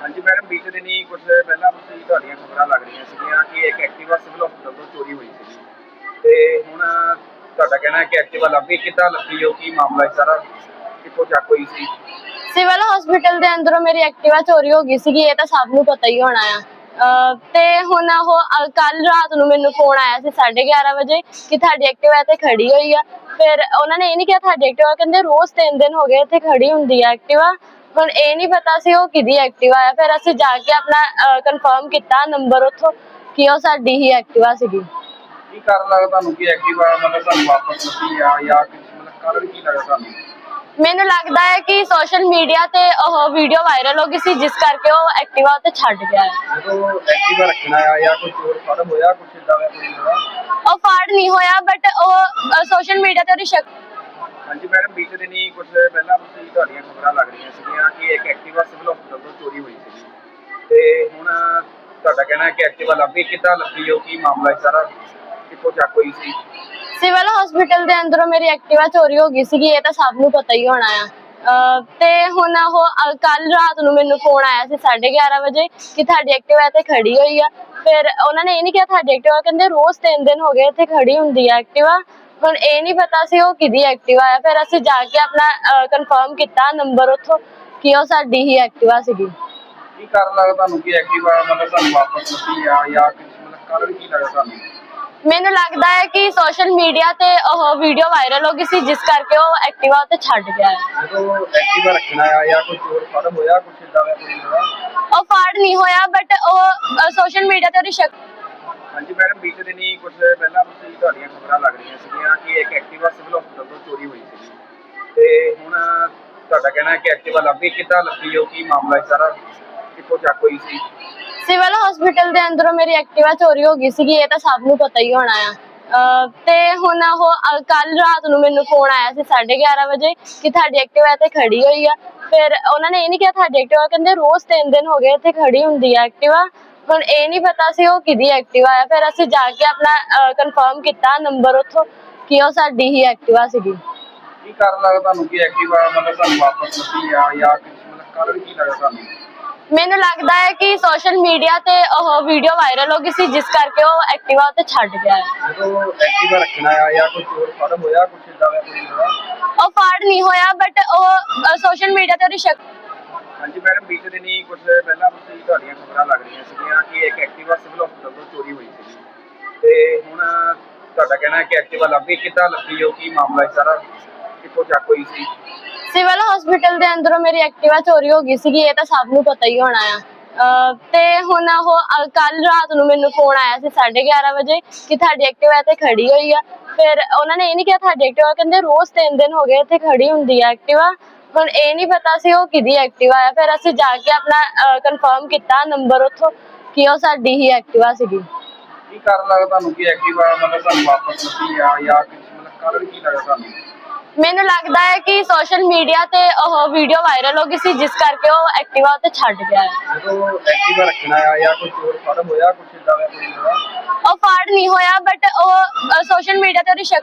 ਹਾਂਜੀ ਮੈਡਮ, ਬੀਤੇ ਦਿਨੀ ਕੁਝ ਪਹਿਲਾਂ ਤੁਸੀਂ ਤੁਹਾਡੀਆਂ ਖਬਰਾਂ ਲੱਗ ਰਹੀਆਂ ਸੀਗੀਆਂ ਕਿ ਇੱਕ ਐਕਟਿਵਾ ਸਿਵਲ ਹਸਪਤਾਲ ਤੋਂ ਚੋਰੀ ਹੋਈ ਸੀ ਤੇ ਹੁਣ ਤੁਹਾਡਾ ਕਹਿਣਾ ਹੈ ਕਿ ਐਕਟਿਵਾ ਲੱਭੀ, ਕਿੱਦਾਂ ਲੱਭੀ ਉਹ, ਕੀ ਮਾਮਲਾ ਹੈ ਸਾਰਾ? ਕਿੱਥੋਂ ਚੱਕ ਹੋਈ ਸੀ? ਸਿਵਲ ਹਸਪੀਟਲ ਦੇ ਅੰਦਰੋਂ ਮੇਰੀ ਐਕਟਿਵਾ ਚੋਰੀ ਹੋ ਗਈ ਸੀਗੀ, ਇਹ ਤਾਂ ਸਭ ਨੂੰ ਪਤਾ ਹੀ ਹੋਣਾ ਆ। ਤੇ ਹੁਣ ਉਹ ਕੱਲ ਰਾਤ ਨੂੰ ਮੈਨੂੰ ਫੋਨ ਆਇਆ ਸੀ 11:30 ਵਜੇ ਕਿ ਤੁਹਾਡੀ ਐਕਟਿਵਾ ਇੱਥੇ ਖੜੀ ਹੋਈ ਆ। ਫਿਰ ਉਹਨਾਂ ਨੇ ਇਹ ਨਹੀਂ ਕਿਹਾ ਤੁਹਾਡੀ ਐਕਟਿਵਾ, ਕਹਿੰਦੇ ਰੋਜ਼ ਤਿੰਨ ਦਿਨ ਹੋ ਗਏ ਇੱਥੇ ਖੜੀ ਹੁੰਦੀ ਆ ਐਕਟਿਵਾ। ਹੁਣ ਇਹ ਨਹੀਂ ਪਤਾ ਸੀ ਉਹ ਕਿਹਦੀ ਐਕਟਿਵਾ ਆ ਫਿਰ ਅਸੀਂ ਜਾ ਕੇ ਆਪਣਾ ਕਨਫਰਮ ਕੀਤਾ ਨੰਬਰ ਉੱਥੋਂ ਕਿ ਉਹ ਸਾਡੀ ਹੀ ਐਕਟਿਵਾ ਸੀਗੀ। ਕੀ ਕਾਰਨ ਲੱਗਦਾ ਤੁਹਾਨੂੰ ਕਿ ਐਕਟਿਵਾ ਮਤਲਬ ਤੁਹਾਨੂੰ ਵਾਪਸ ਲੱਭੀ ਆ ਜਾਂ ਕਿਸ ਮਤਲਬ ਕਾਰਨ ਕੀ ਲੱਗਦਾ ਤੁਹਾਨੂੰ? ਮੈਨੂੰ ਲੱਗਦਾ ਹੈ ਕਿ ਸੋਸ਼ਲ ਮੀਡੀਆ ਤੇ ਉਹ ਵੀਡੀਓ ਵਾਇਰਲ ਹੋ ਗਈ ਸੀ ਜਿਸ ਕਰਕੇ ਉਹ ਐਕਟਿਵਾ ਉੱਤੇ ਛੱਡ ਗਿਆ ਹੈ। ਜਦੋਂ ਐਕਟਿਵਾ ਰੱਖਣਾ ਆ ਜਾਂ ਕੋਈ ਚੋਰ ਫੜ ਹੋਇਆ ਕੁਛ ਇਦਾਂ ਦਾ ਕੋਈ ਹੋਇਆ? ਉਹ ਫਾੜ ਨਹੀਂ ਹੋਇਆ ਬਟ ਉਹ ਸੋਸ਼ਲ ਮੀਡੀਆ ਤੇ ਉਹਦੀ ਸ਼ਕ ਹਾਂਜੀ ਮੈਡਮ, ਬੀਤੇ ਦਿਨੀ ਕੁਝ ਪਹਿਲਾਂ ਤੁਸੀਂ ਤੁਹਾਡੀਆਂ ਖਬਰਾਂ ਲੱਗ ਰਹੀਆਂ ਸੀਗੀਆਂ ਕਿ ਇੱਕ ਐਕਟਿਵਾ ਸਿਵਲ ਹਸਪਤਾਲ ਤੋਂ ਚੋਰੀ ਹੋਈ ਸੀ ਤੇ ਹੁਣ ਤੁਹਾਡਾ ਕਹਿਣਾ ਹੈ ਕਿ ਐਕਟਿਵਾ ਲੱਭੀ ਕਿੱਦਾਂ ਲੱਭੀ ਉਹ, ਕੀ ਮਾਮਲਾ ਹੈ ਸਾਰਾ? ਕਿੱਥੋਂ ਚੱਕ ਹੋਈ ਸੀ? ਸਿਵਲ ਹਸਪੀਟਲ ਦੇ ਅੰਦਰੋਂ ਮੇਰੀ ਐਕਟਿਵਾ ਚੋਰੀ ਹੋ ਗਈ ਸੀਗੀ, ਇਹ ਤਾਂ ਸਭ ਨੂੰ ਪਤਾ ਹੀ ਹੋਣਾ ਆ। ਤੇ ਹੁਣ ਉਹ ਕੱਲ ਰਾਤ ਨੂੰ ਮੈਨੂੰ ਫੋਨ ਆਇਆ ਸੀ 11:30 ਵਜੇ ਕਿ ਤੁਹਾਡੀ ਐਕਟਿਵਾ ਇੱਥੇ ਖੜੀ ਹੋਈ ਆ। ਫਿਰ ਉਹਨਾਂ ਨੇ ਇਹ ਨਹੀਂ ਕਿਹਾ ਤੁਹਾਡੀ ਐਕਟਿਵਾ, ਕਹਿੰਦੇ ਰੋਜ਼ ਤਿੰਨ ਦਿਨ ਹੋ ਗਏ ਇੱਥੇ ਖੜੀ ਹੁੰਦੀ ਆ ਐਕਟਿਵਾ। ਹੁਣ ਇਹ ਨਹੀਂ ਪਤਾ ਸੀ ਉਹ ਕਿਹਦੀ ਐਕਟਿਵਾ ਆ। ਫਿਰ ਅਸੀਂ ਜਾ ਕੇ ਆਪਣਾ ਕਨਫਰਮ ਕੀਤਾ ਨੰਬਰ ਉੱਥੋਂ ਕਿ ਉਹ ਸਾਡੀ ਹੀ ਐਕਟਿਵਾ ਸੀਗੀ। ਕੀ ਕਾਰਨ ਲੱਗਦਾ ਤੁਹਾਨੂੰ ਕਿ ਐਕਟਿਵਾ ਮਤਲਬ ਤੁਹਾਨੂੰ ਵਾਪਸ ਲੱਭੀ ਆ ਜਾਂ ਕਿਸ ਮਤਲਬ ਕਾਰਨ ਕੀ ਲੱਗਦਾ ਤੁਹਾਨੂੰ? ਮੈਨੂੰ ਲੱਗਦਾ ਹੈ ਕਿ ਸੋਸ਼ਲ ਮੀਡੀਆ ਤੇ ਉਹ ਵੀਡੀਓ ਵਾਇਰਲ ਹੋ ਗਈ ਸੀ ਜਿਸ ਕਰਕੇ ਉਹ ਐਕਟਿਵਾ ਉੱਤੇ ਛੱਡ ਗਿਆ ਹੈ। ਜਦੋਂ ਐਕਟਿਵਾ ਰੱਖਣਾ ਆ ਜਾਂ ਕੋਈ ਚੋਰ ਫੜ ਹੋਇਆ ਕੁਛ ਇਦਾਂ ਦਾ ਕੋਈ ਉਹ ਫਾੜ ਨਹੀਂ ਹੋਇਆ ਬਟ ਉਹ ਸੋਸ਼ਲ ਮੀਡੀਆ ਤੇ ਉਹਦੀ ਸ਼ਕ ਹਾਂਜੀ, ਮੈਡਮ, ਬੀਤੇ ਦਿਨੀ ਕੁਝ ਪਹਿਲਾਂ ਤੁਸੀਂ ਤੁਹਾਡੀਆਂ ਖਬਰਾਂ ਲੱਗ ਰਹੀਆਂ ਸੀਗੀਆਂ ਕਿ ਇੱਕ ਐਕਟਿਵਾ ਸਿਵਲ ਹਸਪਤਾਲ ਤੋਂ ਚੋਰੀ ਹੋਈ ਸੀ ਤੇ ਹੁਣ ਤੁਹਾਡਾ ਕਹਿਣਾ ਹੈ ਕਿ ਐਕਟਿਵਾ ਲੱਭੀ, ਕਿੱਦਾਂ ਲੱਭੀ ਉਹ, ਕੀ ਮਾਮਲਾ ਹੈ ਸਾਰਾ? ਕਿੱਥੋਂ ਚੱਕ ਹੋਈ ਸੀ? ਸਿਵਲ ਹਸਪੀਟਲ ਦੇ ਅੰਦਰੋਂ ਮੇਰੀ ਐਕਟਿਵਾ ਚੋਰੀ ਹੋ ਗਈ ਸੀਗੀ, ਇਹ ਤਾਂ ਸਭ ਨੂੰ ਪਤਾ ਹੀ ਹੋਣਾ ਆ। ਤੇ ਹੁਣ ਉਹ ਕੱਲ ਰਾਤ ਨੂੰ ਮੈਨੂੰ ਫੋਨ ਆਇਆ ਸੀ 11:30 ਵਜੇ ਕਿ ਤੁਹਾਡੀ ਐਕਟਿਵਾ ਇੱਥੇ ਖੜੀ ਹੋਈ ਆ। ਫਿਰ ਉਹਨਾਂ ਨੇ ਇਹ ਨਹੀਂ ਕਿਹਾ ਤੁਹਾਡੀ ਐਕਟਿਵਾ, ਕਹਿੰਦੇ ਰੋਜ਼ ਤਿੰਨ ਦਿਨ ਹੋ ਗਏ ਇੱਥੇ ਖੜੀ ਹੁੰਦੀ ਆ ਐਕਟਿਵਾ। ਹੁਣ ਇਹ ਨਹੀਂ ਪਤਾ ਸੀ ਉਹ ਕਿਹਦੀ ਐਕਟਿਵਾ ਆ ਫਿਰ ਅਸੀਂ ਜਾ ਕੇ ਆਪਣਾ ਕਨਫਰਮ ਕੀਤਾ ਨੰਬਰ ਉੱਥੋਂ ਕਿ ਉਹ ਸਾਡੀ ਹੀ ਐਕਟਿਵਾ ਸੀਗੀ। ਕੀ ਕਾਰਨ ਲੱਗਦਾ ਤੁਹਾਨੂੰ ਕਿ ਐਕਟਿਵਾ ਮਤਲਬ ਤੁਹਾਨੂੰ ਵਾਪਸ ਲੱਭੀ ਆ ਜਾਂ ਮਤਲਬ ਕਾਰਨ ਕੀ ਲੱਗਦਾ ਤੁਹਾਨੂੰ? ਮੈਨੂੰ ਲੱਗਦਾ ਹੈ ਕਿ ਸੋਸ਼ਲ ਮੀਡੀਆ ਤੇ ਉਹ ਵੀਡੀਓ ਵਾਇਰਲ ਹੋ ਗਈ ਸੀ ਜਿਸ ਕਰਕੇ ਉਹ ਐਕਟਿਵਾ ਉੱਤੇ ਛੱਡ ਗਿਆ ਹੈ। ਜਦੋਂ ਐਕਟਿਵਾ ਰੱਖਣਾ ਆ ਜਾਂ ਕੋਈ ਚੋਰ ਫੜ ਹੋਇਆ ਕੁਛ ਇਦਾਂ ਦਾ ਕੋਈ ਹੋਇਆ? ਉਹ ਫਾੜ ਨਹੀਂ ਹੋਇਆ ਬਟ ਉਹ ਸੋਸ਼ਲ ਮੀਡੀਆ ਤੇ ਉਹਦੀ ਸ਼ਕ ਹਾਂਜੀ ਮੈਡਮ ਬੀਤੇ ਦਿਨੀ ਕੁਝ ਪਹਿਲਾਂ ਤੁਸੀਂ ਤੁਹਾਡੀਆਂ ਖਬਰਾਂ ਲੱਗ ਕਿ ਇੱਕ ਐਕਟਿਵਾ ਸਿਵਲ ਹਸਪਤਾਲ ਤੋਂ ਚੋਰੀ ਹੋਈ ਸੀ ਤੇ ਹੁਣ ਤੁਹਾਡਾ ਕਹਿਣਾ ਹੈ ਕਿ ਐਕਟਿਵਾ ਲੱਭੀ, ਕਿੱਦਾਂ ਲੱਭੀ ਉਹ, ਕੀ ਮਾਮਲਾ ਹੈ ਸਾਰਾ? ਕਿੱਥੋਂ ਚੱਕ ਹੋਈ ਸੀ? ਸਿਵਲ ਹਸਪੀਟਲ ਦੇ ਅੰਦਰੋਂ ਮੇਰੀ ਐਕਟਿਵਾ ਚੋਰੀ ਹੋ ਗਈ ਸੀਗੀ, ਇਹ ਤਾਂ ਸਭ ਨੂੰ ਪਤਾ ਹੀ ਹੋਣਾ ਆ। ਤੇ ਹੁਣ ਉਹ ਕੱਲ ਰਾਤ ਨੂੰ ਮੈਨੂੰ ਫੋਨ ਆਇਆ ਸੀ 11:30 ਵਜੇ, ਕਿ ਤੁਹਾਡੀ ਐਕਟਿਵਾ ਇੱਥੇ ਖੜੀ ਹੋਈ ਆ। ਫਿਰ ਉਹਨਾਂ ਨੇ ਇਹ ਨਹੀਂ ਕਿਹਾ ਤੁਹਾਡੀ ਐਕਟਿਵਾ ਕਹਿੰਦੇ ਰੋਜ਼ ਤਿੰਨ ਦਿਨ ਹੋ ਗਏ ਇੱਥੇ ਖੜੀ ਹੁੰਦੀ ਆ ਐਕਟਿਵਾ ਹੁਣ ਇਹ ਨਹੀਂ ਪਤਾ ਸੀ ਉਹ ਕਿਹਦੀ ਐਕਟਿਵਾ ਆ। ਫਿਰ ਅਸੀਂ ਜਾ ਕੇ ਆਪਣਾ ਕਨਫਰਮ ਕੀਤਾ ਨੰਬਰ ਉੱਥੋਂ। ਕਿ ਉਹ ਸਾਡੀ ਹੀ ਐਕਟਿਵਾ ਸੀਗੀ। ਕੀ ਕਾਰਨ ਲੱਗਦਾ ਤੁਹਾਨੂੰ ਕਿ ਐਕਟਿਵਾ ਮਤਲਬ ਤੁਹਾਨੂੰ ਵਾਪਸ ਆ ਜਾਂ ਕਿਸ ਮਤਲਬ ਕਾਰਨ ਕੀ ਲੱਗਦਾ ਤੁਹਾਨੂੰ? ਮੈਨੂੰ ਲੱਗਦਾ ਹੈ ਕਿ ਸੋਸ਼ਲ ਮੀਡੀਆ ਤੇ ਉਹ ਵੀਡੀਓ ਵਾਇਰਲ ਹੋ ਗਈ ਸੀ ਜਿਸ ਕਰਕੇ ਉਹ ਐਕਟਿਵਾ ਉੱਤੇ ਛੱਡ ਗਿਆ ਹੈ। ਜਦੋਂ ਐਕਟਿਵਾ ਰੱਖਣਾ ਆ ਜਾਂ ਕੋਈ ਚੋਰ ਫੜ ਹੋਇਆ ਕੁਛ ਇਦਾਂ ਦਾ ਕੋਈ ਹੋਇਆ? ਉਹ ਫਾੜ ਨਹੀਂ ਹੋਇਆ ਬਟ ਉਹ ਸੋਸ਼ਲ ਮੀਡੀਆ ਤੇ ਉਹਦੀ ਸ਼ਕ